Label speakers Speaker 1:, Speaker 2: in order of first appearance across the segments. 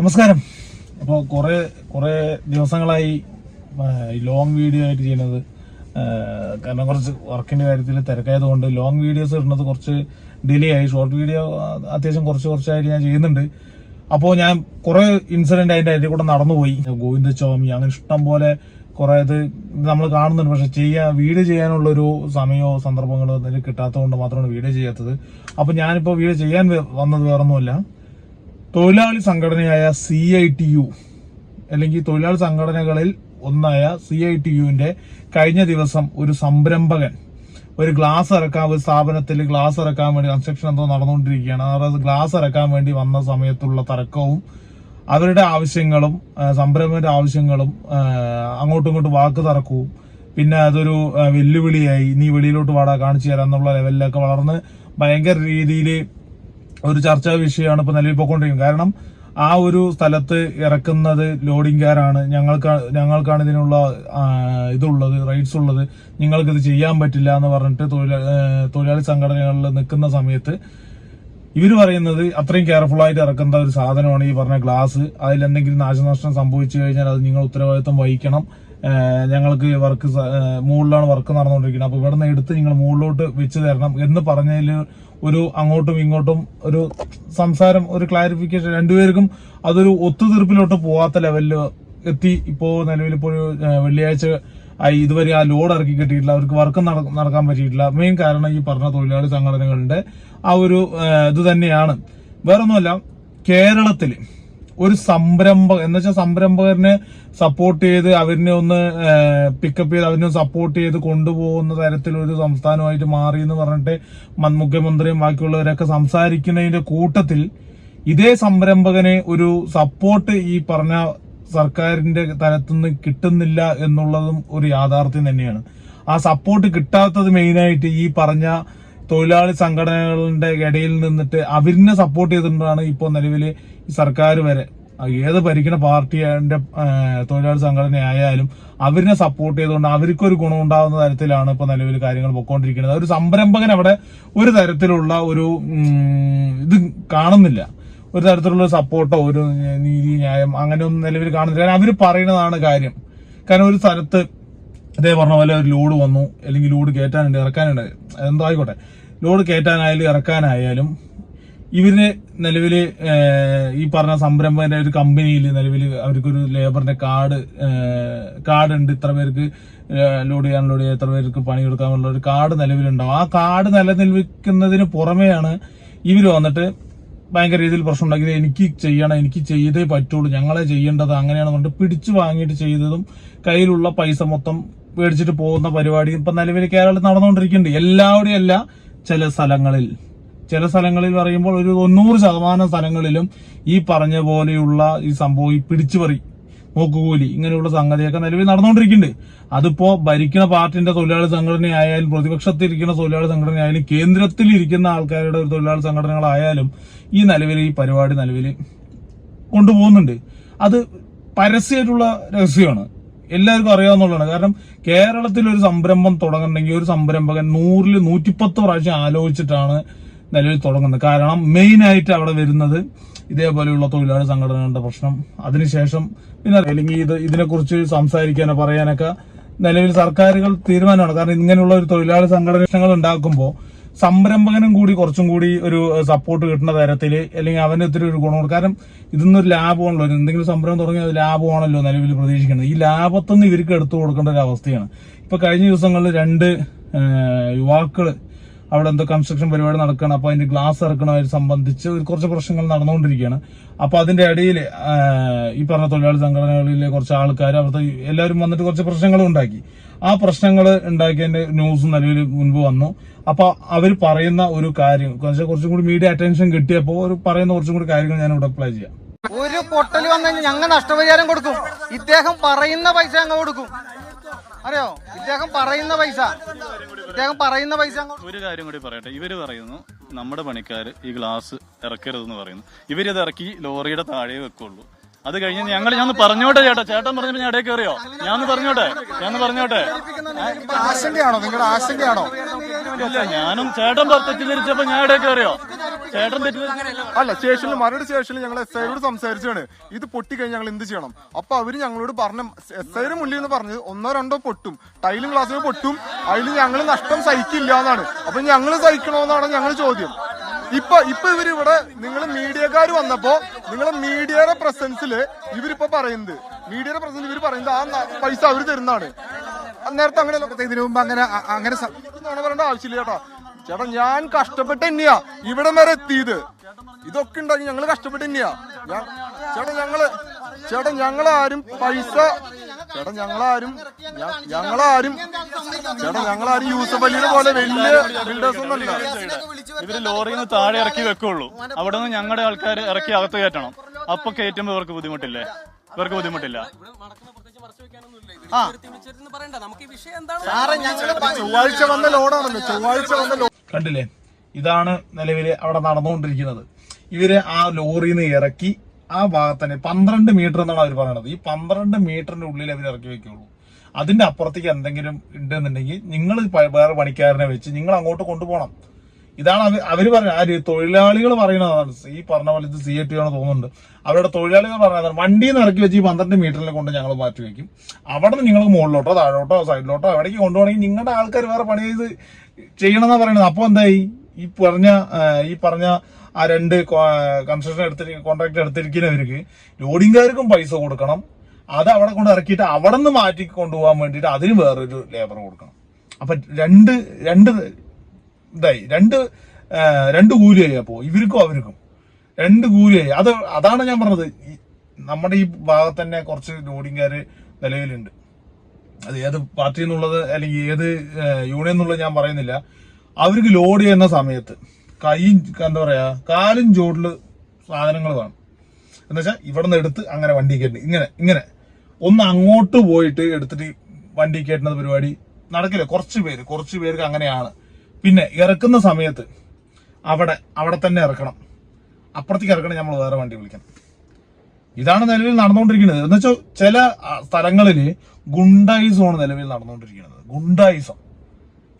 Speaker 1: നമസ്കാരം. അപ്പോൾ കുറേ കുറേ ദിവസങ്ങളായി ലോങ് വീഡിയോ ആയിട്ട് ചെയ്യുന്നത്. കാരണം കുറച്ച് വർക്കിന്റെ കാര്യത്തിൽ തിരക്കായതുകൊണ്ട് ലോങ് വീഡിയോസ് ഇടുന്നത് കുറച്ച് ഡിലേ ആയി. ഷോർട്ട് വീഡിയോ അത്യാവശ്യം കുറച്ച് കുറച്ചായിട്ട് ഞാൻ ചെയ്യുന്നുണ്ട്. അപ്പോൾ ഞാൻ കുറേ ഇൻസിഡന്റ് അതിന്റെ അതിന്റെ കൂടെ നടന്നുപോയി. ഗോവിന്ദ സ്വാമി അങ്ങനെ ഇഷ്ടം പോലെ കുറെ ഇത് നമ്മൾ കാണുന്നുണ്ട്. പക്ഷെ ചെയ്യാൻ വീഡിയോ ചെയ്യാനുള്ളൊരു സമയമോ സന്ദർഭങ്ങളോ അതിൽ കിട്ടാത്തതുകൊണ്ട് മാത്രമാണ് വീഡിയോ ചെയ്യാത്തത്. അപ്പോൾ ഞാനിപ്പോൾ വീഡിയോ ചെയ്യാൻ വന്നത് വേറൊന്നുമല്ല. തൊഴിലാളി സംഘടനയായ സി ഐ ടി യു അല്ലെങ്കിൽ തൊഴിലാളി സംഘടനകളിൽ ഒന്നായ സി ഐ ടി യുവിന്റെ കഴിഞ്ഞ ദിവസം ഒരു സംരംഭകൻ ഒരു ഗ്ലാസ് ഇറക്കാൻ ഒരു സ്ഥാപനത്തിൽ ഗ്ലാസ് ഇറക്കാൻ വേണ്ടി കൺസ്ട്രക്ഷൻ എന്തോ നടന്നുകൊണ്ടിരിക്കുകയാണ്. അതായത് ഗ്ലാസ് ഇറക്കാൻ വേണ്ടി വന്ന സമയത്തുള്ള തർക്കവും അവരുടെ ആവശ്യങ്ങളും ആ, സംരംഭകന്റെ ആവശ്യങ്ങളും അങ്ങോട്ടും ഇങ്ങോട്ടും വാക്ക് തർക്കവും പിന്നെ അതൊരു വെല്ലുവിളിയായി. നീ വെളിയിലോട്ട് വാടാ കാണിച്ചു തരാം എന്നുള്ള ലെവലിലൊക്കെ വളർന്ന് ഭയങ്കര രീതിയിൽ ഒരു ചർച്ചാ വിഷയമാണ് ഇപ്പൊ നിലവിൽ പോയിക്കൊണ്ടിരിക്കുന്നത്. കാരണം ആ ഒരു സ്ഥലത്ത് ഇറക്കുന്നത് ലോഡിംഗുകാരാണ് ഞങ്ങൾക്ക് ഞങ്ങൾക്കാണ് ഇതിനുള്ള ഇതുള്ളത് റൈറ്റ്സ് ഉള്ളത്. നിങ്ങൾക്ക് ഇത് ചെയ്യാൻ പറ്റില്ല എന്ന് പറഞ്ഞിട്ട് തൊഴിലാളി സംഘടനകളിൽ നിൽക്കുന്ന സമയത്ത് ഇവർ പറയുന്നത് അത്രയും കെയർഫുൾ ആയിട്ട് ഇറക്കുന്ന ഒരു സാധനമാണ് ഈ പറഞ്ഞ ഗ്ലാസ് അതിൽ എന്തെങ്കിലും നാശനഷ്ടം സംഭവിച്ചു കഴിഞ്ഞാൽ അത് നിങ്ങൾ ഉത്തരവാദിത്വം വഹിക്കണം. ഞങ്ങൾക്ക് വർക്ക് മുകളിലാണ് വർക്ക് നടന്നുകൊണ്ടിരിക്കുന്നത്. അപ്പോൾ ഇവിടുന്ന് എടുത്ത് നിങ്ങൾ മുകളിലോട്ട് വെച്ച് തരണം എന്ന് പറഞ്ഞതിൽ ഒരു അങ്ങോട്ടും ഇങ്ങോട്ടും ഒരു സംസാരം ഒരു ക്ലാരിഫിക്കേഷൻ രണ്ടുപേർക്കും അതൊരു ഒത്തുതീർപ്പിലോട്ട് പോവാത്ത ലെവലിൽ എത്തി. ഇപ്പോ നിലവിൽ ഇപ്പോൾ ഒരു വെള്ളിയാഴ്ച ആയി. ഇതുവരെ ആ ലോഡ് ഇറക്കി കിട്ടിയിട്ടില്ല. അവർക്ക് വർക്ക് നടക്കാൻ പറ്റിയിട്ടില്ല. മെയിൻ കാരണം ഈ പറഞ്ഞ തൊഴിലാളി സംഘടനകളുടെ ആ ഒരു ഇത് തന്നെയാണ്. വേറൊന്നുമല്ല കേരളത്തിൽ ഒരു സംരംഭം എന്ന് വെച്ചാൽ സംരംഭകരനെ സപ്പോർട്ട് ചെയ്ത് അവരിനെ ഒന്ന് പിക്കപ്പ് ചെയ്ത് അവരിനെ സപ്പോർട്ട് ചെയ്ത് കൊണ്ടുപോകുന്ന തരത്തിലൊരു സംസ്ഥാനമായിട്ട് മാറി എന്ന് പറഞ്ഞിട്ട് മുഖ്യമന്ത്രിയും ബാക്കിയുള്ളവരൊക്കെ സംസാരിക്കുന്നതിന്റെ കൂട്ടത്തിൽ ഇതേ സംരംഭകനെ ഒരു സപ്പോർട്ട് ഈ പറഞ്ഞ സർക്കാരിന്റെ തലത്തുനിന്ന് കിട്ടുന്നില്ല എന്നുള്ളതും ഒരു യാഥാർത്ഥ്യം തന്നെയാണ്. ആ സപ്പോർട്ട് കിട്ടാത്തത് മെയിനായിട്ട് ഈ പറഞ്ഞ തൊഴിലാളി സംഘടനകളുടെ ഇടയിൽ നിന്നിട്ട് അവരിനെ സപ്പോർട്ട് ചെയ്തിട്ടാണ് ഇപ്പോൾ നിലവിൽ സർക്കാർ വരെ ഏത് ഭരിക്കുന്ന പാർട്ടിയുടെ തൊഴിലാളി സംഘടനയായാലും അവരിനെ സപ്പോർട്ട് ചെയ്തുകൊണ്ട് അവർക്കൊരു ഗുണം ഉണ്ടാകുന്ന തരത്തിലാണ് ഇപ്പൊ നിലവിൽ കാര്യങ്ങൾ പൊക്കോണ്ടിരിക്കുന്നത്. ഒരു സംരംഭകൻ അവിടെ ഒരു തരത്തിലുള്ള ഒരു ഇത് കാണുന്നില്ല. ഒരു തരത്തിലുള്ള സപ്പോർട്ടോ ഒരു നീതി ന്യായം അങ്ങനെയൊന്നും നിലവിൽ കാണുന്നില്ല. കാരണം അവർ പറയുന്നതാണ് കാര്യം. കാരണം ഒരു സ്ഥലത്ത് ഇതേ പറഞ്ഞ പോലെ ഒരു ലോഡ് വന്നു അല്ലെങ്കിൽ ലോഡ് കയറ്റാനുണ്ട് ഇറക്കാനുണ്ട്. എന്തോ ആയിക്കോട്ടെ ലോഡ് കയറ്റാനായാലും ഇറക്കാനായാലും ഇവർ നിലവിൽ ഈ പറഞ്ഞ സംരംഭകന്റെ ഒരു കമ്പനിയിൽ നിലവിൽ അവർക്കൊരു ലേബറിന്റെ കാർഡ് കാർഡ് ഉണ്ട് ഇത്ര പേർക്ക് ലോഡ് ചെയ്യാൻ ലോഡ് ചെയ്യാൻ ഇത്ര പേർക്ക് പണി കൊടുക്കാനുള്ള ഒരു കാർഡ് നിലവിലുണ്ടാവും. ആ കാർഡ് നിലനിൽക്കുന്നതിന് പുറമെയാണ് ഇവർ വന്നിട്ട് ഭയങ്കര രീതിയിൽ പ്രശ്നം ഉണ്ടാക്കിയത്. എനിക്ക് ചെയ്യണം എനിക്ക് ചെയ്തേ പറ്റുള്ളൂ ഞങ്ങളെ ചെയ്യേണ്ടത് അങ്ങനെയാണ് പറഞ്ഞിട്ട് പിടിച്ചു വാങ്ങിയിട്ട് ചെയ്തതും കയ്യിലുള്ള പൈസ മൊത്തം മേടിച്ചിട്ട് പോകുന്ന പരിപാടി ഇപ്പൊ നിലവിൽ കേരളത്തിൽ നടന്നുകൊണ്ടിരിക്കുന്നുണ്ട്. എല്ലാവരുടെയും അല്ല ചില സ്ഥലങ്ങളിൽ. ചില സ്ഥലങ്ങളിൽ പറയുമ്പോൾ ഒരു തൊണ്ണൂറ് ശതമാനം സ്ഥലങ്ങളിലും ഈ പറഞ്ഞ പോലെയുള്ള ഈ സംഭവം ഈ പിടിച്ചുപറി നോക്കുകൂലി ഇങ്ങനെയുള്ള സംഗതിയൊക്കെ നിലവിൽ നടന്നുകൊണ്ടിരിക്കുന്നുണ്ട്. അതിപ്പോ ഭരിക്കുന്ന പാർട്ടിന്റെ തൊഴിലാളി സംഘടനയായാലും പ്രതിപക്ഷത്തിരിക്കുന്ന തൊഴിലാളി സംഘടനയായാലും കേന്ദ്രത്തിൽ ഇരിക്കുന്ന ആൾക്കാരുടെ ഒരു തൊഴിലാളി സംഘടനകളായാലും ഈ നിലവിൽ ഈ പരിപാടി നിലവിൽ കൊണ്ടുപോകുന്നുണ്ട്. അത് പരസ്യമായിട്ടുള്ള രഹസ്യമാണ്. എല്ലാവർക്കും അറിയാവുന്നതാണ്. കാരണം കേരളത്തിൽ ഒരു സംരംഭം തുടങ്ങണമെങ്കിൽ ഒരു സംരംഭകൻ നൂറിൽ നൂറ്റിപ്പത്ത് പ്രാവശ്യം ആലോചിച്ചിട്ടാണ് നിലവിൽ തുടങ്ങുന്നത്. കാരണം മെയിൻ ആയിട്ട് അവിടെ വരുന്നത് ഇതേപോലെയുള്ള തൊഴിലാളി സംഘടനകളുടെ പ്രശ്നം. അതിനുശേഷം പിന്നെ അല്ലെങ്കിൽ ഇത് ഇതിനെക്കുറിച്ച് സംസാരിക്കാനോ പറയാനൊക്കെ നിലവിൽ സർക്കാരുകൾ തീരുമാനമാണ്. കാരണം ഇങ്ങനെയുള്ള ഒരു തൊഴിലാളി സംഘടനകൾ ഉണ്ടാക്കുമ്പോൾ സംരംഭകനും കൂടി കുറച്ചും കൂടി ഒരു സപ്പോർട്ട് കിട്ടുന്ന തരത്തിൽ അല്ലെങ്കിൽ അവന് ഒത്തിരി ഒരു ഗുണം കാരണം ഇതൊന്നൊരു ലാഭമാണല്ലോ. എന്തെങ്കിലും സംരംഭം തുടങ്ങി അത് ലാഭമാണല്ലോ നിലവിൽ പ്രതീക്ഷിക്കുന്നത്. ഈ ലാഭത്തൊന്നും ഇവർക്ക് എടുത്തു കൊടുക്കേണ്ട ഒരു അവസ്ഥയാണ്. ഇപ്പൊ കഴിഞ്ഞ ദിവസങ്ങളിൽ രണ്ട് യുവാക്കൾ അവിടെ എന്തോ കൺസ്ട്രക്ഷൻ പരിപാടി നടക്കുകയാണ്. അപ്പൊ അതിന്റെ ഗ്ലാസ് ഇറക്കണമായി സംബന്ധിച്ച് കുറച്ച് പ്രശ്നങ്ങൾ നടന്നുകൊണ്ടിരിക്കുകയാണ്. അപ്പൊ അതിന്റെ ഇടയിൽ ഈ പറഞ്ഞ തൊഴിലാളി സംഘടനകളിലെ കുറച്ച് ആൾക്കാർ അവിടുത്തെ എല്ലാവരും വന്നിട്ട് കുറച്ച് പ്രശ്നങ്ങൾ ഉണ്ടാക്കി. ആ പ്രശ്നങ്ങൾ ഉണ്ടാക്കിയതിന്റെ ന്യൂസ് നിലവിൽ മുൻപ് വന്നു. അപ്പൊ അവർ പറയുന്ന ഒരു കാര്യം കുറച്ച് കൂടി മീഡിയ അറ്റൻഷൻ കിട്ടിയപ്പോൾ ഒരു പറയുന്ന കുറച്ചും കൂടി കാര്യങ്ങൾ ഞാൻ ഇവിടെ അപ്ലൈ ചെയ്യാം.
Speaker 2: ഒരു പൊട്ടൽ വന്നു ഞങ്ങൾ നഷ്ടപരിഹാരം കൊടുക്കും. ഇദ്ദേഹം പറയുന്ന പൈസ ഞങ്ങൾ കൊടുക്കും. അറിയോ? ഇദ്ദേഹം പറയുന്ന പൈസ. ഇദ്ദേഹം പറയുന്ന പൈസ
Speaker 3: ഒരു കാര്യം കൂടി പറയട്ടെ. ഇവർ പറയുന്നു നമ്മുടെ പണിക്കാർ ഈ ഗ്ലാസ് ഇറക്കരുതെന്ന് പറയുന്നു. ഇവരിത് ഇറക്കി ലോറിയുടെ താഴെ വെക്കുള്ളൂ. അത് കഴിഞ്ഞ് ഞങ്ങൾ ഞാൻ പറഞ്ഞോട്ടെ ചേട്ടാ. ചേട്ടൻ പറഞ്ഞപ്പോ ഞാൻ ഇടയിൽ കയറിയോ ഞാൻ പറഞ്ഞോട്ടെ? ഞാൻ പറഞ്ഞോട്ടെ?
Speaker 2: ആശങ്കയാണോ? നിങ്ങളുടെ ആശങ്കയാണോ?
Speaker 3: ഇല്ല ഞാനും ചേട്ടൻ തെറ്റിദ്ധരിച്ചപ്പോ ഞാൻ ഇടയിൽ കയറിയോ ചേട്ടൻ
Speaker 4: അല്ല സ്റ്റേഷനിൽ മരട് സ്റ്റേഷനിൽ ഞങ്ങൾ എസ് ഐയോട് സംസാരിച്ചാണ്. ഇത് പൊട്ടിക്കഴിഞ്ഞ് ഞങ്ങൾ എന്ത് ചെയ്യണം? അപ്പൊ അവർ ഞങ്ങളോട് പറഞ്ഞ എസ് ഐയുടെ മുന്നിൽ നിന്ന് പറഞ്ഞത് ഒന്നോ രണ്ടോ പൊട്ടും. ടൈലും ഗ്ലാസ്സിലും പൊട്ടും. അതിൽ ഞങ്ങൾ നഷ്ടം സഹിക്കില്ല എന്നാണ്. അപ്പൊ ഞങ്ങൾ സഹിക്കണോന്നാണ് ഞങ്ങൾ ചോദ്യം. ഇപ്പൊ ഇപ്പൊ ഇവർ ഇവിടെ നിങ്ങൾ മീഡിയക്കാർ വന്നപ്പോ നിങ്ങൾ മീഡിയയുടെ പ്രസൻസിൽ ഇവരിപ്പോ പറയുന്നത്. മീഡിയയുടെ പ്രസൻസിൽ ഇവർ പറയുന്നത് ആ പൈസ അവർ തരുന്നതാണ്. നേരത്തെ അങ്ങനെ
Speaker 5: ഇതിനു മുമ്പ് അങ്ങനെ അങ്ങനെ
Speaker 4: പറയേണ്ട ആവശ്യമില്ല ചേട്ടാ ചേട്ടാ ഞാൻ കഷ്ടപ്പെട്ട് തന്നെയാ ഇവിടം വരെ എത്തിയത്. ഇതൊക്കെ ഉണ്ടാക്കി ഞങ്ങൾ കഷ്ടപ്പെട്ട് തന്നെയാ. ചേട്ടാ ഞങ്ങൾ ചേട്ടാ ഞങ്ങളാരും പൈസ ചേട്ടാ ഞങ്ങളാരും ഞങ്ങളാരും ചേട്ടാ ഞങ്ങളാരും യൂസഫ് അലിയുടെ പോലെ വലിയ ബിൽഡേഴ്സ് ഒന്നല്ല
Speaker 3: ഇവർ ലോറിയിൽ നിന്ന് താഴെ ഇറക്കി വെക്കുള്ളൂ. അവിടെ നിന്ന് ഞങ്ങളുടെ ആൾക്കാർ ഇറക്കി അകത്ത് കയറ്റണം. അപ്പൊ കയറ്റുമ്പോ ഇവർക്ക് ബുദ്ധിമുട്ടില്ലേ? ഇവർക്ക് ബുദ്ധിമുട്ടില്ല.
Speaker 4: ചൊവ്വാഴ്ച വന്ന ലോഡാണല്ലോ ചൊവ്വാഴ്ച വന്ന ലോഡ്
Speaker 1: കണ്ടില്ലേ? ഇതാണ് നിലവിൽ അവിടെ നടന്നുകൊണ്ടിരിക്കുന്നത്. ഇവർ ആ ലോറിയിൽ നിന്ന് ഇറക്കി ആ ഭാഗത്ത് തന്നെ പന്ത്രണ്ട് മീറ്റർ എന്നാണ് അവർ പറയുന്നത് ഈ പന്ത്രണ്ട് മീറ്ററിന്റെ ഉള്ളിൽ അവർ ഇറക്കി വെക്കുള്ളൂ. അതിന്റെ അപ്പുറത്തേക്ക് എന്തെങ്കിലും ഉണ്ടെന്നുണ്ടെങ്കിൽ നിങ്ങൾ വേറെ പണിക്കാരനെ വെച്ച് നിങ്ങൾ അങ്ങോട്ട് കൊണ്ടുപോകണം. ഇതാണ് അവർ അവർ പറയുന്നത് ആര് തൊഴിലാളികൾ പറയുന്നതാണ്. ഈ പറഞ്ഞ പോലെ ഇത് സി എ ടി ആണ് തോന്നുന്നുണ്ട്. അവരുടെ തൊഴിലാളികൾ പറയുന്നതാണ് വണ്ടിയിൽ നിന്ന് ഇറക്കി വെച്ച് ഈ പന്ത്രണ്ട് മീറ്ററിനെ കൊണ്ട് ഞങ്ങൾ മാറ്റി വയ്ക്കും അവിടെ നിന്ന് നിങ്ങൾക്ക് മുകളിലോട്ടോ താഴോട്ടോ സൈഡിലോട്ടോ എവിടേക്ക് കൊണ്ടുപോകണമെങ്കിൽ നിങ്ങളുടെ ആൾക്കാർ വേറെ പണി ചെയ്ത് ചെയ്യണമെന്നാ പറയുന്നത്. അപ്പോൾ എന്തായി? ഈ പറഞ്ഞ ഈ പറഞ്ഞ ആ രണ്ട് കൺസ്ട്രക്ഷൻ എടുത്തിരിക്കുന്ന കോൺട്രാക്ട് എടുത്തിരിക്കുന്നവർക്ക് ലോഡിംഗുകാർക്കും പൈസ കൊടുക്കണം. അത് അവിടെ കൊണ്ട് ഇറക്കിയിട്ട് അവിടെ നിന്ന് മാറ്റി കൊണ്ടുപോകാൻ വേണ്ടിയിട്ട് അതിന് വേറൊരു ലേബർ കൊടുക്കണം. അപ്പം രണ്ട് രണ്ട് ഇതായി. രണ്ട് രണ്ട് കൂലിയായി അപ്പോ. ഇവർക്കും അവർക്കും. രണ്ട് കൂലിയായി. അത് അതാണ് ഞാൻ പറഞ്ഞത്. നമ്മുടെ ഈ ഭാഗത്ത് തന്നെ കുറച്ച് ലോഡിങ്കാർ നിലവിലുണ്ട്. അത് ഏത് പാർട്ടി എന്നുള്ളത് അല്ലെങ്കിൽ ഏത് യൂണിയൻ എന്നുള്ളത് ഞാൻ പറയുന്നില്ല. അവർക്ക് ലോഡ് ചെയ്യുന്ന സമയത്ത് കൈയും എന്താ പറയുക കാലും ചോട്ടിൽ സാധനങ്ങൾ എന്ന് വെച്ചാൽ ഇവിടെ നിന്ന് എടുത്ത് അങ്ങനെ വണ്ടി കയറ്റി ഇങ്ങനെ ഇങ്ങനെ. ഒന്ന് അങ്ങോട്ട് പോയിട്ട് എടുത്തിട്ട് വണ്ടി കയറ്റുന്ന പരിപാടി നടക്കില്ല. കുറച്ച് പേര് കുറച്ച് പേർക്ക് അങ്ങനെയാണ്. പിന്നെ ഇറക്കുന്ന സമയത്ത് അവിടെ അവിടെ തന്നെ ഇറക്കണം. അപ്പുറത്തേക്ക് ഇറക്കണം നമ്മൾ വേറെ വണ്ടി വിളിക്കണം. ഇതാണ് നിലവിൽ നടന്നുകൊണ്ടിരിക്കുന്നത്. എന്ന് വെച്ചാൽ ചില സ്ഥലങ്ങളിൽ ഗുണ്ടായിസമാണ് നിലവിൽ നടന്നുകൊണ്ടിരിക്കുന്നത്. ഗുണ്ടായിസം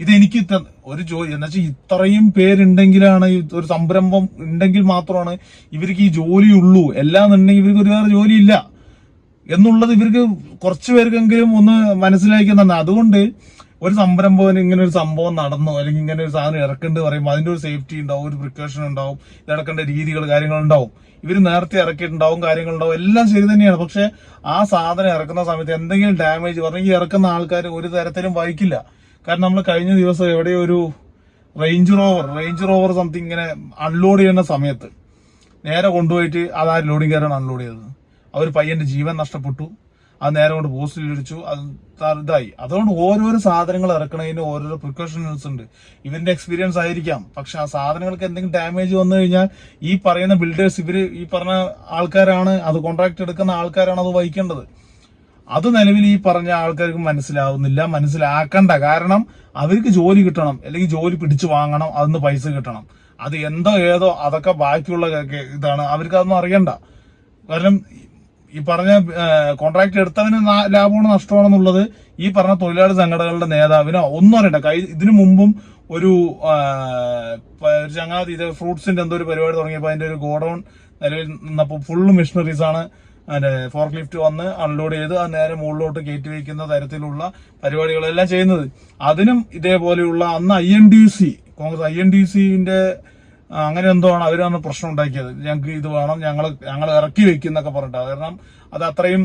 Speaker 1: ഇത് എനിക്ക് ഒരു ജോലി എന്ന് വെച്ചാൽ ഇത്രയും പേരുണ്ടെങ്കിലാണ് ഒരു സംരംഭം ഉണ്ടെങ്കിൽ മാത്രമാണ് ഇവർക്ക് ഈ ജോലി ഉള്ളൂ. എല്ലാം ഇവർക്ക് ഒരു വേറെ ജോലിയില്ല. എന്നുള്ളത് ഇവർക്ക് കുറച്ച് പേർക്കെങ്കിലും ഒന്ന് മനസ്സിലാക്കി അതുകൊണ്ട് ഒരു സംരംഭം ഇങ്ങനെ ഒരു സംഭവം നടന്നു അല്ലെങ്കിൽ ഇങ്ങനെ ഒരു സാധനം ഇറക്കേണ്ടത് പറയുമ്പോൾ അതിന്റെ ഒരു സേഫ്റ്റി ഉണ്ടാവും ഒരു പ്രിക്കോഷൻ ഉണ്ടാവും ഇത് ഇറക്കേണ്ട രീതികൾ കാര്യങ്ങൾ ഉണ്ടാവും. ഇവർ നേരത്തെ ഇറക്കിയിട്ടുണ്ടാവും കാര്യങ്ങളുണ്ടാവും എല്ലാം ശരി തന്നെയാണ്. പക്ഷെ ആ സാധനം ഇറക്കുന്ന സമയത്ത് എന്തെങ്കിലും ഡാമേജ് പറഞ്ഞെങ്കിൽ ഇറക്കുന്ന ആൾക്കാർ ഒരു തരത്തിലും വഹിക്കില്ല. കാരണം നമ്മൾ കഴിഞ്ഞ ദിവസം എവിടെയോ ഒരു Range Rover Range Rover something ഇങ്ങനെ അൺലോഡ് ചെയ്യുന്ന സമയത്ത് നേരെ കൊണ്ടുപോയിട്ട് അത് ആ ലോഡിംഗുകാരാണ് അൺലോഡ് ചെയ്തത്. ആ ഒരു പയ്യന്റെ ജീവൻ നഷ്ടപ്പെട്ടു. അത് നേരെ കൊണ്ട് പോസ്റ്റിൽ ഇടിച്ചു. അത് ഇതായി. അതുകൊണ്ട് ഓരോരോ സാധനങ്ങൾ ഇറക്കണതിന് ഓരോരോ പ്രിക്കോഷൻസ് ഉണ്ട്. ഇവന്റെ എക്സ്പീരിയൻസ് ആയിരിക്കാം. പക്ഷെ ആ സാധനങ്ങൾക്ക് എന്തെങ്കിലും ഡാമേജ് വന്നു കഴിഞ്ഞാൽ ഈ പറയുന്ന ബിൽഡേഴ്സ് ഇവർ ഈ പറഞ്ഞ ആൾക്കാരാണ് അത് കോൺട്രാക്ട് എടുക്കുന്ന ആൾക്കാരാണ് അത് വഹിക്കേണ്ടത്. അത് നിലവിൽ ഈ പറഞ്ഞ ആൾക്കാർക്ക് മനസ്സിലാവുന്നില്ല. മനസ്സിലാക്കണ്ട. കാരണം അവർക്ക് ജോലി കിട്ടണം. അല്ലെങ്കിൽ ജോലി പിടിച്ചു വാങ്ങണം. അതിന് പൈസ കിട്ടണം. അത് എന്തോ ഏതോ അതൊക്കെ ബാക്കിയുള്ള ഇതാണ്. അവർക്ക് അതൊന്നും അറിയണ്ട. കാരണം ഈ പറഞ്ഞ കോൺട്രാക്ട് എടുത്തവന് ലാഭമാണോ നഷ്ടമാണെന്നുള്ളത് ഈ പറഞ്ഞ തൊഴിലാളി സംഘടനകളുടെ നേതാവിനോ ഒന്നും അറിയണ്ട. കൈ ഇതിനു മുമ്പും ഒരു ചങ്ങാതി ഇത് ഫ്രൂട്ട്സിന്റെ എന്തോ ഒരു പരിപാടി തുടങ്ങിയപ്പോൾ അതിന്റെ ഒരു ഗോഡൌൺ നിലവിൽ നിന്നപ്പോൾ ഫുള്ള് മെഷീനറീസ് ആണ് അതിന്റെ ഫോർക്ക് ലിഫ്റ്റ് വന്ന് അൺലോഡ് ചെയ്ത് ആ നേരെ മുകളിലോട്ട് കയറ്റി വയ്ക്കുന്ന തരത്തിലുള്ള പരിപാടികളെല്ലാം ചെയ്യുന്നത്. അതിനും ഇതേപോലെയുള്ള അന്ന് I N D C Congress I N D സിന്റെ അങ്ങനെ എന്തോ ആണ് അവരാണ് പ്രശ്നം ഉണ്ടാക്കിയത്? ഞങ്ങൾക്ക് ഇത് വേണം ഞങ്ങൾ ഞങ്ങൾ ഇറക്കി വെക്കുന്നൊക്കെ പറഞ്ഞിട്ട്. കാരണം അത് അത്രയും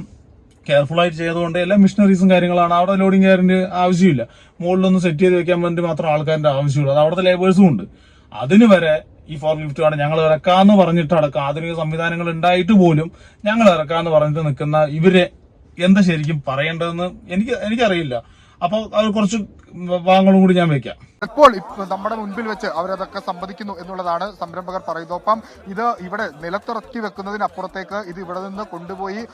Speaker 1: കെയർഫുൾ ആയിട്ട് ചെയ്തുകൊണ്ട് എല്ലാ മിഷനറീസും കാര്യങ്ങളാണ്. അവിടെ ലോഡിംഗ് കാരന്റെ ആവശ്യമില്ല. മുകളിലൊന്ന് സെറ്റ് ചെയ്ത് വെക്കാൻ വേണ്ടി മാത്രം ആൾക്കാരുടെ ആവശ്യമുള്ളൂ. അത് അവിടുത്തെ ലേബേഴ്സും ഉണ്ട്. അതിന് വരെ ഈ ഫോർ ലിഫ്റ്റ് വേണം ഞങ്ങൾ ഇറക്കാന്ന് പറഞ്ഞിട്ട് അടക്കം ആധുനിക സംവിധാനങ്ങൾ ഉണ്ടായിട്ട് പോലും ഞങ്ങൾ ഇറക്കാന്ന് പറഞ്ഞിട്ട് നിൽക്കുന്ന ഇവരെ എന്താ ശരിക്കും പറയേണ്ടതെന്ന് എനിക്ക് എനിക്കറിയില്ല. അപ്പൊ അത് കുറച്ച് ഭാഗങ്ങളും കൂടി ഞാൻ വെക്കാം.
Speaker 5: ഇപ്പോൾ ഇപ്പ- നമ്മുടെ മുൻപിൽ വെച്ച് അവരതൊക്കെ സമ്മതിക്കുന്നു എന്നുള്ളതാണ് സംരംഭകർ പറയുന്നത്. ഒപ്പം ഇത് ഇവിടെ നിലത്തിറക്കി വെക്കുന്നതിനപ്പുറത്തേക്ക് ഇത് ഇവിടെ നിന്ന് കൊണ്ടുപോയി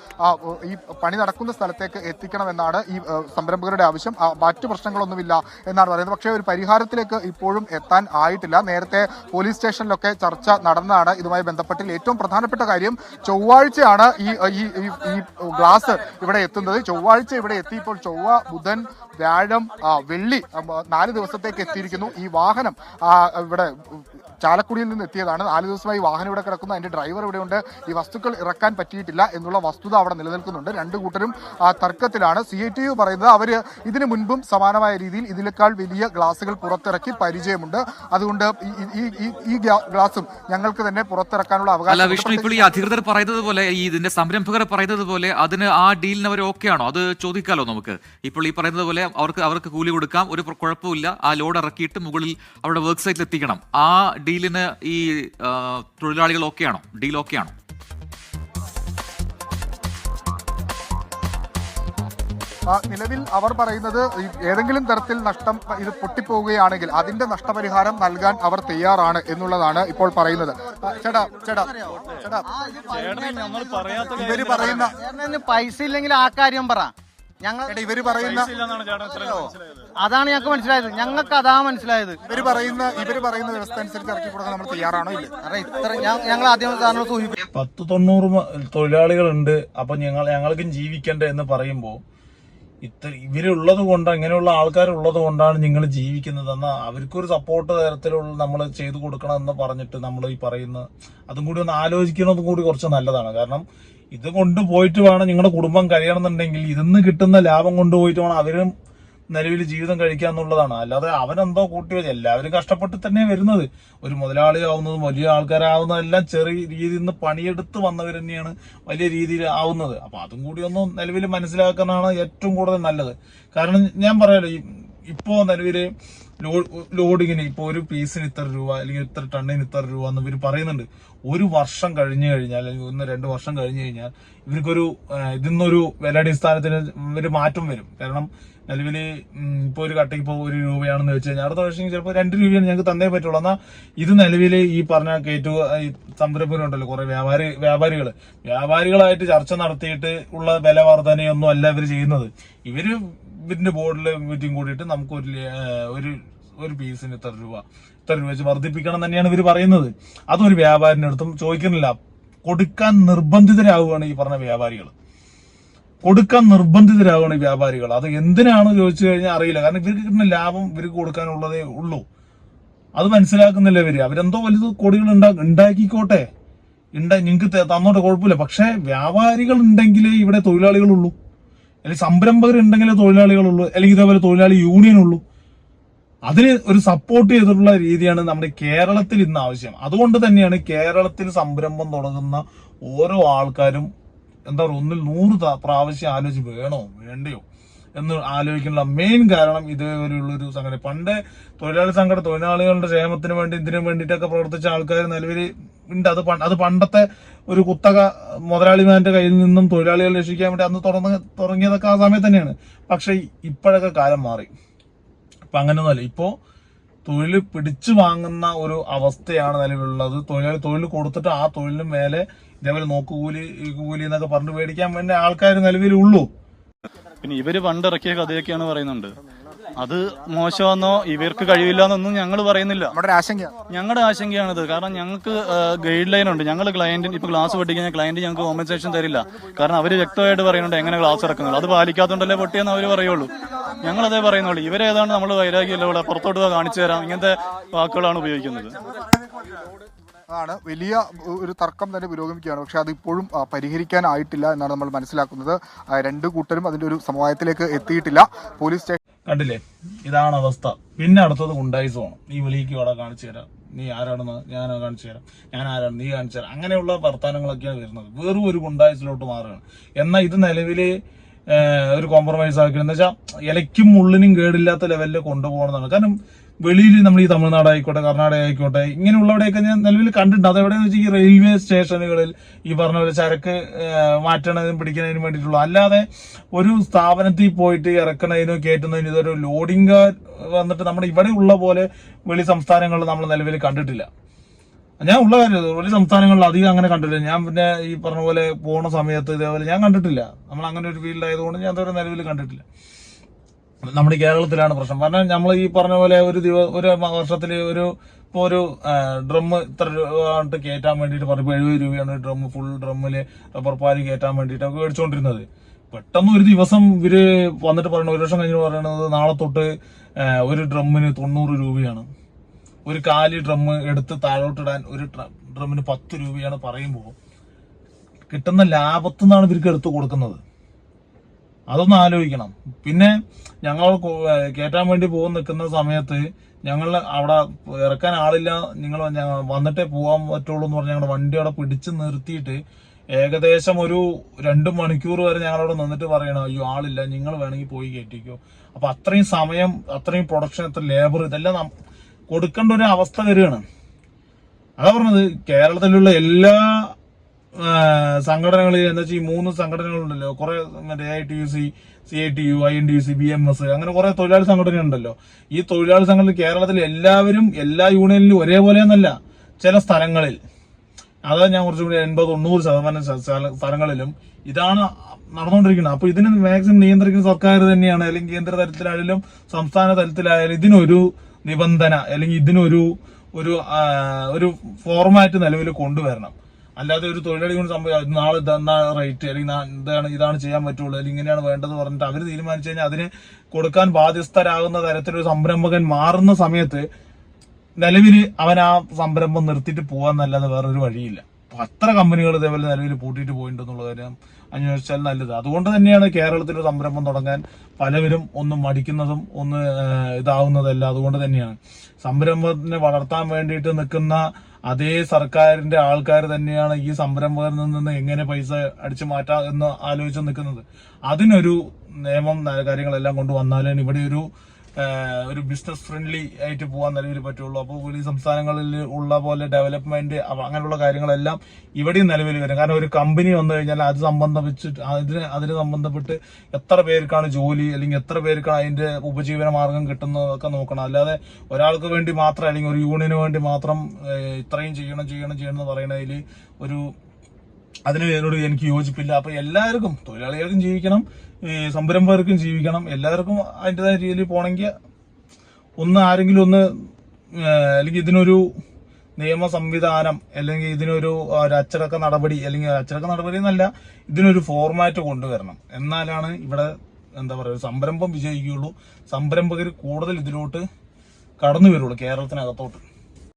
Speaker 5: ഈ പണി നടക്കുന്ന സ്ഥലത്തേക്ക് എത്തിക്കണമെന്നാണ് ഈ സംരംഭകരുടെ ആവശ്യം. മറ്റു പ്രശ്നങ്ങളൊന്നുമില്ല എന്നാണ് പറയുന്നത്. പക്ഷേ ഒരു പരിഹാരത്തിലേക്ക് ഇപ്പോഴും എത്താൻ ആയിട്ടില്ല. നേരത്തെ പോലീസ് സ്റ്റേഷനിലൊക്കെ ചർച്ച നടന്നതാണ്. ഇതുമായി ബന്ധപ്പെട്ട് ഏറ്റവും പ്രധാനപ്പെട്ട കാര്യം ചൊവ്വാഴ്ചയാണ് ഈ ഈ ഗ്ലാസ് ഇവിടെ എത്തുന്നത്. ചൊവ്വാഴ്ച ഇവിടെ എത്തിയപ്പോൾ ചൊവ്വ ബുധൻ വ്യാഴം വെള്ളി നാല് ദിവസത്തേക്ക് എത്തിയിരിക്കുന്നു. ഈ വാഹനം ഇവിടെ ചാലക്കുടിയിൽ നിന്ന് എത്തിയതാണ്. നാല് ദിവസമായി വാഹനം ഇവിടെ കിടക്കുന്നു. അതിന്റെ ഡ്രൈവർ ഇവിടെയുണ്ട് ഈ വസ്തുക്കൾ ഇറക്കാൻ പറ്റിയിട്ടില്ല എന്നുള്ള വസ്തുത അവിടെ നിലനിൽക്കുന്നുണ്ട്. രണ്ട് കൂട്ടരും ആ, തർക്കത്തിലാണ്. സി ഐ ടി യു പറയുന്നത് അവർ ഇതിനു മുൻപും സമാനമായ രീതിയിൽ ഇതിനേക്കാൾ വലിയ ഗ്ലാസുകൾ പുറത്തിറക്കി പരിചയമുണ്ട്. അതുകൊണ്ട് ഈ- ഈ- ഈ- ഈ- ഈ ഗ്ലാ- ഗ്ലാസും ഞങ്ങൾക്ക് തന്നെ പുറത്തിറക്കാനുള്ള അവകാശം
Speaker 6: വിഷ്ണു ഇപ്പോൾ ഈ അധികൃതർ പറയുന്നത് പോലെ ഈ ഇതിന്റെ സംരംഭകർ പറയുന്നത് പോലെ അതിന് ആ ഡീലിന് അവർ ഓക്കെ ആണോ അത് ചോദിക്കാലോ നമുക്ക്. ഇപ്പോൾ ഈ പറയുന്നത് പോലെ അവർക്ക് അവർക്ക് കൂലി കൊടുക്കാം ഒരു കുഴപ്പമില്ല. ആ ലോഡ് ഇറക്കിയിട്ട് മുകളിൽ അവരുടെ വർക്ക് സൈറ്റിൽ എത്തിക്കണം. ആ ഡീലിന് ഈ തൊഴിലാളികൾ ഓക്കെ ആണോ? ഡീൽ ഓക്കെ ആണോ?
Speaker 5: ആ, നിലവിൽ അവർ പറയുന്നത് ഏതെങ്കിലും തരത്തിൽ നഷ്ടം ഇത് പൊട്ടിപ്പോവുകയാണെങ്കിൽ അതിന്റെ നഷ്ടപരിഹാരം നൽകാൻ അവർ തയ്യാറാണ് എന്നുള്ളതാണ് ഇപ്പോൾ പറയുന്നത്. ചേട്ടാ ചേട്ടാ ചേട്ടാ.
Speaker 3: ചേട്ടനെ നമ്മൾ പറയാത്ത
Speaker 5: ഇവർ പറയുന്ന
Speaker 2: പൈസ ഇല്ലെങ്കിൽ ആ കാര്യം പറ. ഞങ്ങൾ
Speaker 5: ഇവർ പറയുന്ന
Speaker 2: അതാണ് ഞങ്ങൾക്ക് മനസ്സിലായത്. ഞങ്ങൾക്ക് അതാ മനസ്സിലായത്.
Speaker 5: ഇവർ പറയുന്ന ഇവർ പറയുന്ന വ്യവസ്ഥ അനുസരിച്ച് ഇറക്കി കൊടുക്കാൻ നമ്മൾ തയ്യാറാണോ ഇല്ല?
Speaker 2: കാരണം ഇത്ര ഞങ്ങൾ ആദ്യം സാറിനോട് സൂചിപ്പിച്ചു
Speaker 1: പത്ത് തൊണ്ണൂറ് തൊഴിലാളികൾ ഉണ്ട് അപ്പൊ ഞങ്ങൾ ഞങ്ങൾക്കും ജീവിക്കണ്ടേ എന്ന് പറയുമ്പോൾ ഇത്ര ഇവരുള്ളത് കൊണ്ട് ഇങ്ങനെയുള്ള ആൾക്കാരുള്ളത് കൊണ്ടാണ് നിങ്ങൾ ജീവിക്കുന്നത് എന്നാൽ അവർക്കൊരു സപ്പോർട്ട് തരത്തിലുള്ള നമ്മൾ ചെയ്തു കൊടുക്കണം എന്ന് പറഞ്ഞിട്ട് നമ്മൾ ഈ പറയുന്ന അതും കൂടി ഒന്ന് ആലോചിക്കുന്നതും കൂടി കുറച്ച് നല്ലതാണ്. കാരണം ഇത് കൊണ്ടുപോയിട്ട് വേണം നിങ്ങളുടെ കുടുംബം കഴിയണമെന്നുണ്ടെങ്കിൽ ഇതിന്ന് കിട്ടുന്ന ലാഭം കൊണ്ടുപോയിട്ട് വേണം അവരും നിലവിൽ ജീവിതം കഴിക്കുക എന്നുള്ളതാണ്. അല്ലാതെ അവനെന്തോ കൂട്ടി വെച്ച് എല്ലാവരും കഷ്ടപ്പെട്ട് തന്നെ വരുന്നത്. ഒരു മുതലാളി ആവുന്നതും വലിയ ആൾക്കാരാവുന്നതെല്ലാം ചെറിയ രീതിയിൽ നിന്ന് പണിയെടുത്ത് വന്നവർ തന്നെയാണ് വലിയ രീതിയിൽ ആവുന്നത്. അപ്പൊ അതും കൂടി ഒന്ന് നിലവിൽ മനസ്സിലാക്കാനാണ് ഏറ്റവും കൂടുതൽ നല്ലത്. കാരണം ഞാൻ പറയാലോ ഇപ്പോൾ ലോ- ലോഡിങ്ങിന് ഇപ്പൊ ഒരു പീസിന് ഇത്ര രൂപ അല്ലെങ്കിൽ ഇത്ര ടണ്ണിന് ഇത്ര രൂപ എന്ന് ഇവർ പറയുന്നുണ്ട്. ഒരു വർഷം കഴിഞ്ഞു കഴിഞ്ഞാൽ അല്ലെങ്കിൽ ഒന്ന് രണ്ട് വർഷം കഴിഞ്ഞു കഴിഞ്ഞാൽ ഇവർക്കൊരു ഇതിൽ നിന്നൊരു വിലടിസ്ഥാനത്തിന് ഒരു മാറ്റം വരും. കാരണം നിലവിൽ ഇപ്പോൾ ഇപ്പൊ ഒരു കട്ടയ്ക്ക് ഇപ്പോൾ ഒരു രൂപയാണെന്ന് വെച്ച് കഴിഞ്ഞാൽ അടുത്ത വർഷം ചിലപ്പോൾ രണ്ട് രൂപയാണ് ഞങ്ങൾക്ക് തന്നേ പറ്റുള്ളൂ. എന്നാൽ ഇത് നിലവിൽ ഈ പറഞ്ഞ കയറ്റു ഈ ഉണ്ടല്ലോ കുറെ വ്യാപാരി വ്യാപാരികൾ വ്യാപാരികളായിട്ട് ചർച്ച നടത്തിയിട്ട് ഉള്ള വില വർധനയൊന്നും അല്ല ഇവർ ചെയ്യുന്നത്. ഇവർ ഇതിന്റെ ബോർഡിൽ മീറ്റിംഗ് കൂടിയിട്ട് നമുക്ക് ഒരു ഒരു ഒരു പീസിന് ഇത്ര രൂപ ഇത്ര രൂപ വെച്ച് വർദ്ധിപ്പിക്കണം തന്നെയാണ് ഇവർ പറയുന്നത്. അതൊരു വ്യാപാരിന്റെ അടുത്തും ചോദിക്കുന്നില്ല. കൊടുക്കാൻ നിർബന്ധിതരാകുകയാണ് ഈ പറഞ്ഞ വ്യാപാരികൾ കൊടുക്കാൻ നിർബന്ധിതരാകുകയാണ് ഈ വ്യാപാരികൾ അത് എന്തിനാണ് ചോദിച്ചു കഴിഞ്ഞാൽ അറിയില്ല. കാരണം ഇവർക്ക് കിട്ടുന്ന ലാഭം ഇവർക്ക് കൊടുക്കാനുള്ളതേ ഉള്ളൂ. അത് മനസ്സിലാക്കുന്നില്ല ഇവർ. അവരെന്തോ വലുത് കൊടികൾ ഉണ്ടാ ഉണ്ടാക്കിക്കോട്ടെ. ഉണ്ടാ നിങ്ങൾക്ക് തന്നോട്ടെ കുഴപ്പമില്ല. പക്ഷേ വ്യാപാരികൾ ഉണ്ടെങ്കിലേ ഇവിടെ തൊഴിലാളികളുള്ളൂ. അല്ലെങ്കിൽ സംരംഭകർ ഉണ്ടെങ്കിലേ തൊഴിലാളികളുള്ളൂ അല്ലെങ്കിൽ ഇതേപോലെ തൊഴിലാളി യൂണിയൻ ഉള്ളൂ. അതിന് ഒരു സപ്പോർട്ട് ചെയ്തിട്ടുള്ള രീതിയാണ് നമ്മുടെ കേരളത്തിൽ ഇന്ന് ആവശ്യം. അതുകൊണ്ട് തന്നെയാണ് കേരളത്തിൽ സംരംഭം തുടങ്ങുന്ന ഓരോ ആൾക്കാരും എന്താ പറയുക ഒന്നിൽ നൂറ് പ്രാവശ്യം ആലോചിച്ച് വേണോ? വേണ്ടയോ? എന്ന് ആലോചിക്കാനുള്ള മെയിൻ കാരണം ഇതേപോലെയുള്ള ഒരു സംഘടന പണ്ട് തൊഴിലാളി സംഘടന തൊഴിലാളികളുടെ ക്ഷേമത്തിന് വേണ്ടി ഇതിനു വേണ്ടിയിട്ടൊക്കെ പ്രവർത്തിച്ച ആൾക്കാർ നിലവിൽ ഉണ്ട്. അത് അത് പണ്ടത്തെ ഒരു കുത്തക മുതലാളിമാരുടെ കയ്യിൽ നിന്നും തൊഴിലാളികളെ രക്ഷിക്കാൻ വേണ്ടി അന്ന് തുറന്ന് തുടങ്ങിയതൊക്കെ ആ സമയത്ത് തന്നെയാണ്. പക്ഷെ ഇപ്പോഴൊക്കെ കാലം മാറി. അപ്പം അങ്ങനെയൊന്നുമല്ല ഇപ്പോ തൊഴിൽ പിടിച്ചു വാങ്ങുന്ന ഒരു അവസ്ഥയാണ് നിലവിലുള്ളത്. തൊഴിലാളി തൊഴിൽ കൊടുത്തിട്ട് ആ തൊഴിലിന് മേലെ ഇതേപോലെ നോക്കുകൂലി കൂലി എന്നൊക്കെ പറഞ്ഞു മേടിക്കാൻ വേണ്ടി ആൾക്കാർ നിലവിലുള്ളൂ.
Speaker 3: പിന്നെ ഇവർ പണ്ടിറക്കിയ കഥയൊക്കെയാണ് പറയുന്നുണ്ട്. അത് മോശമെന്നോ ഇവർക്ക് കഴിവില്ല എന്നൊന്നും ഞങ്ങൾ പറയുന്നില്ല ഞങ്ങളുടെ ആശങ്കയാണിത്. കാരണം ഞങ്ങൾക്ക് ഗൈഡ് ലൈൻ ഉണ്ട്. ഞങ്ങൾ ക്ലയന്റിന് ഇപ്പൊ ക്ലാസ് പഠിക്കുന്ന ക്ലയന്റ് ഞങ്ങൾക്ക് കോമ്പൻസേഷൻ തരില്ല. കാരണം അവർ വ്യക്തമായിട്ട് പറയുന്നുണ്ട് എങ്ങനെ ക്ലാസ് ഇറക്കുന്നത്. അത് പാലിക്കാത്തതുകൊണ്ടല്ലേ പൊട്ടിയെന്ന് അവർ പറയുള്ളൂ. ഞങ്ങൾ അതേ പറയുന്നുള്ളൂ. ഇവരേതാണ് നമ്മൾ വൈരാഗ്യമല്ല ഇവിടെ പുറത്തോട്ട് കാണിച്ചു തരാം. ഇങ്ങനത്തെ വാക്കുകളാണ് ഉപയോഗിക്കുന്നത്.
Speaker 5: ആണ്. വലിയ ഒരു തർക്കം തന്നെ പുരോഗമിക്കുകയാണ്. പക്ഷേ അതിപ്പോഴും പരിഹരിക്കാനായിട്ടില്ല എന്നാണ് നമ്മൾ മനസ്സിലാക്കുന്നത്. രണ്ട് കൂട്ടരും അതിന്റെ ഒരു സമവായത്തിലേക്ക് എത്തിയിട്ടില്ല. പോലീസ് സ്റ്റേഷൻ
Speaker 1: കണ്ടില്ലേ? ഇതാണ് അവസ്ഥ. പിന്നെ അടുത്തത് ഉണ്ടായി സോണം നീ വിളിക്ക് അവിടെ കാണിച്ചു തരാം. നീ ആരാണെന്ന് ഞാൻ കാണിച്ചു തരാം. ഞാൻ ആരാണ്? നീ കാണിച്ചു തരാം. അങ്ങനെയുള്ള വർത്തമാനങ്ങളൊക്കെയാണ് വരുന്നത്. വെറും ഒരു ഗുണ്ടായസിലോട്ട് മാറുകയാണ്. എന്നാൽ ഇത് നിലവിൽ ഒരു കോംപ്രമൈസ് ആക്കി എന്ന് വെച്ചാൽ ഇലയ്ക്കും മുള്ളിനും കേടില്ലാത്ത ലെവലിൽ കൊണ്ടുപോകണമെന്നാണ്. കാരണം വെളിയിൽ നമ്മൾ ഈ തമിഴ്നാട് ആയിക്കോട്ടെ കർണാടക ആയിക്കോട്ടെ ഇങ്ങനെയുള്ളവിടെയൊക്കെ ഞാൻ നിലവിൽ കണ്ടിട്ടുണ്ട്. അതെവിടെയെന്ന് വെച്ചാൽ ഈ റെയിൽവേ സ്റ്റേഷനുകളിൽ ഈ പറഞ്ഞ പോലെ ചരക്ക് മാറ്റണതിനും പിടിക്കുന്നതിനും വേണ്ടിയിട്ടുള്ള. അല്ലാതെ ഒരു സ്ഥാപനത്തിൽ പോയിട്ട് ഇറക്കണതിനോ കയറ്റുന്നതിനോ ഇതൊരു ലോഡിംഗ് വന്നിട്ട് നമ്മുടെ ഇവിടെ ഉള്ള പോലെ വെളി സംസ്ഥാനങ്ങളിൽ നമ്മൾ നിലവിൽ കണ്ടിട്ടില്ല. ഞാൻ ഉള്ള കാര്യം വെളി സംസ്ഥാനങ്ങളിൽ അധികം അങ്ങനെ കണ്ടിട്ടില്ല. ഞാൻ പിന്നെ ഈ പറഞ്ഞ പോലെ പോണ സമയത്ത് ഇതേപോലെ ഞാൻ കണ്ടിട്ടില്ല. നമ്മൾ അങ്ങനെ ഒരു ഫീൽഡ് ആയതുകൊണ്ട് ഞാൻ ഇതുവരെ നിലവിൽ കണ്ടിട്ടില്ല. നമ്മുടെ കേരളത്തിലാണ് പ്രശ്നം. കാരണം നമ്മൾ ഈ പറഞ്ഞ പോലെ ഒരു ദിവസം ഒരു വർഷത്തിൽ ഒരു ഇപ്പോൾ ഒരു ഡ്രം ഇത്ര രൂപ കയറ്റാൻ വേണ്ടിയിട്ട് പറയുമ്പോൾ എഴുപത് രൂപയാണ് ഡ്രം ഫുൾ ഡ്രമ്മിൽ റബ്ബർ പാൽ കയറ്റാൻ വേണ്ടിയിട്ടൊക്കെ മേടിച്ചുകൊണ്ടിരുന്നത് പെട്ടെന്ന് ഒരു ദിവസം ഇവർ വന്നിട്ട് പറയണത് ഒരു വർഷം കഴിഞ്ഞ് പറയണത് നാളെ തൊട്ട് ഒരു ഡ്രമ്മിന് തൊണ്ണൂറ് രൂപയാണ്. ഒരു കാലി ഡ്രം എടുത്ത് താഴോട്ടിടാൻ ഒരു ഡ്രമ്മിന് പത്ത് രൂപയാണ് പറയുമ്പോൾ കിട്ടുന്ന ലാഭത്തു നിന്നാണ് ഇവർക്ക് എടുത്തു കൊടുക്കുന്നത്. അതൊന്ന് ആലോചിക്കണം. പിന്നെ ഞങ്ങൾ കയറ്റാൻ വേണ്ടി പോകുന്ന നിൽക്കുന്ന സമയത്ത് ഞങ്ങൾ അവിടെ ഇറക്കാൻ ആളില്ല. നിങ്ങൾ വന്നിട്ടേ പോകാൻ പറ്റുള്ളൂ എന്ന് പറഞ്ഞ് ഞങ്ങളുടെ വണ്ടി അവിടെ പിടിച്ച് നിർത്തിയിട്ട് ഏകദേശം ഒരു രണ്ട് മണിക്കൂർ വരെ ഞങ്ങളവിടെ നിന്നിട്ട് പറയണം അയ്യോ ആളില്ല. നിങ്ങൾ വേണമെങ്കിൽ പോയി കയറ്റിക്കോ അപ്പൊ അത്രയും സമയം അത്രയും പ്രൊഡക്ഷൻ അത്ര ലേബർ ഇതെല്ലാം കൊടുക്കേണ്ട ഒരു അവസ്ഥ വരികയാണ്. അതാ പറഞ്ഞത് കേരളത്തിലുള്ള എല്ലാ സംഘടനകളിൽ എന്താ വെച്ചാൽ ഈ മൂന്ന് സംഘടനകളുണ്ടല്ലോ. കുറെ മറ്റേ I T U C C I T U I N T U C B M S അങ്ങനെ കുറെ തൊഴിലാളി സംഘടന ഉണ്ടല്ലോ. ഈ തൊഴിലാളി സംഘടന കേരളത്തിൽ എല്ലാവരും എല്ലാ യൂണിയനിലും ഒരേപോലെ എന്നല്ല ചില സ്ഥലങ്ങളിൽ അതായത് ഞാൻ കുറച്ചും കൂടി എൺപത് തൊണ്ണൂറ് ശതമാനം സ്ഥലങ്ങളിലും ഇതാണ് നടന്നുകൊണ്ടിരിക്കുന്നത്. അപ്പൊ ഇതിന് മാക്സിമം നിയന്ത്രിക്കുന്ന സർക്കാർ തന്നെയാണ് അല്ലെങ്കിൽ കേന്ദ്ര തലത്തിലായാലും സംസ്ഥാന തലത്തിലായാലും ഇതിനൊരു നിബന്ധന അല്ലെങ്കിൽ ഇതിനൊരു ഒരു ഒരു ഫോർമാറ്റ് നിലവിൽ കൊണ്ടുവരണം. അല്ലാതെ ഒരു തൊഴിലാളി കൊണ്ട് സംഭവം നാളെ ഇതെന്നാ റേറ്റ് അല്ലെങ്കിൽ ഇതാണ് ഇതാണ് ചെയ്യാൻ പറ്റുള്ളൂ. അല്ലെങ്കിൽ ഇങ്ങനെയാണ് വേണ്ടത് പറഞ്ഞിട്ട് അവർ തീരുമാനിച്ചു കഴിഞ്ഞാൽ അതിന് കൊടുക്കാൻ ബാധ്യസ്ഥരാകുന്ന തരത്തിലൊരു സംരംഭകൻ മാറുന്ന സമയത്ത് നിലവിൽ അവൻ ആ സംരംഭം നിർത്തിയിട്ട് പോകാന്നല്ലാതെ വേറൊരു വഴിയില്ല. അത്ര കമ്പനികൾ ഇതേപോലെ നിലവിൽ പൂട്ടിയിട്ട് പോയിട്ടുണ്ടെന്നുള്ള കാര്യം അന്വേഷിച്ചാൽ നല്ലത്. അതുകൊണ്ട് തന്നെയാണ് കേരളത്തിൽ സംരംഭം തുടങ്ങാൻ പലവരും ഒന്ന് മടിക്കുന്നതും ഒന്ന് ഇതാവുന്നതല്ല. അതുകൊണ്ട് തന്നെയാണ്. സംരംഭത്തിനെ വളർത്താൻ വേണ്ടിയിട്ട് നിൽക്കുന്ന അതേ സർക്കാരിന്റെ ആൾക്കാർ തന്നെയാണ് ഈ സംരംഭകരിൽ നിന്ന് എങ്ങനെ പൈസ അടിച്ചു മാറ്റാം എന്ന് ആലോചിച്ച് നിൽക്കുന്നത്. അതിനൊരു നിയമം കാര്യങ്ങളെല്ലാം കൊണ്ടുവന്നാലേ ഇവിടെ ഒരു ഒരു ബിസിനസ് ഫ്രണ്ട്ലി ആയിട്ട് പോകാൻ നിലവിൽ പറ്റുള്ളൂ. അപ്പോൾ ഈ സംസ്ഥാനങ്ങളിൽ ഉള്ള പോലെ ഡെവലപ്മെന്റ് അങ്ങനെയുള്ള കാര്യങ്ങളെല്ലാം ഇവിടെയും നിലവിൽ വരും. കാരണം ഒരു കമ്പനി വന്നു കഴിഞ്ഞാൽ അത് സംബന്ധിച്ചിട്ട് അതിന് അതിന് സംബന്ധപ്പെട്ട് എത്ര പേർക്കാണ് ജോലി അല്ലെങ്കിൽ എത്ര പേർക്കാണ് അതിന്റെ ഉപജീവന മാർഗം കിട്ടുന്നതൊക്കെ നോക്കണം. അല്ലാതെ ഒരാൾക്ക് വേണ്ടി മാത്രം അല്ലെങ്കിൽ ഒരു യൂണിയന് വേണ്ടി മാത്രം ഇത്രയും ചെയ്യണം ചെയ്യണം ചെയ്യണം എന്ന് പറയുന്നതിൽ ഒരു അതിന് എന്നോട് എനിക്ക് യോജിപ്പില്ല. അപ്പൊ എല്ലാവർക്കും തൊഴിലാളികൾക്കും ജീവിക്കണം സംരംഭകർക്കും ജീവിക്കണം എല്ലാവർക്കും അതിന്റെതായ രീതിയിൽ പോണെങ്കിൽ ഒന്ന് ആരെങ്കിലും ഒന്ന് അല്ലെങ്കിൽ ഇതിനൊരു നിയമ സംവിധാനം അല്ലെങ്കിൽ ഇതിനൊരു അച്ചടക്ക നടപടി അല്ലെങ്കിൽ അച്ചടക്ക നടപടി എന്നല്ല ഇതിനൊരു ഫോർമാറ്റ് കൊണ്ടുവരണം. എന്നാലാണ് ഇവിടെ എന്താ പറയുക സംരംഭം വിജയിക്കുകയുള്ളൂ. സംരംഭകർ കൂടുതൽ ഇതിലോട്ട് കടന്നു വരുള്ളൂ കേരളത്തിനകത്തോട്ട്.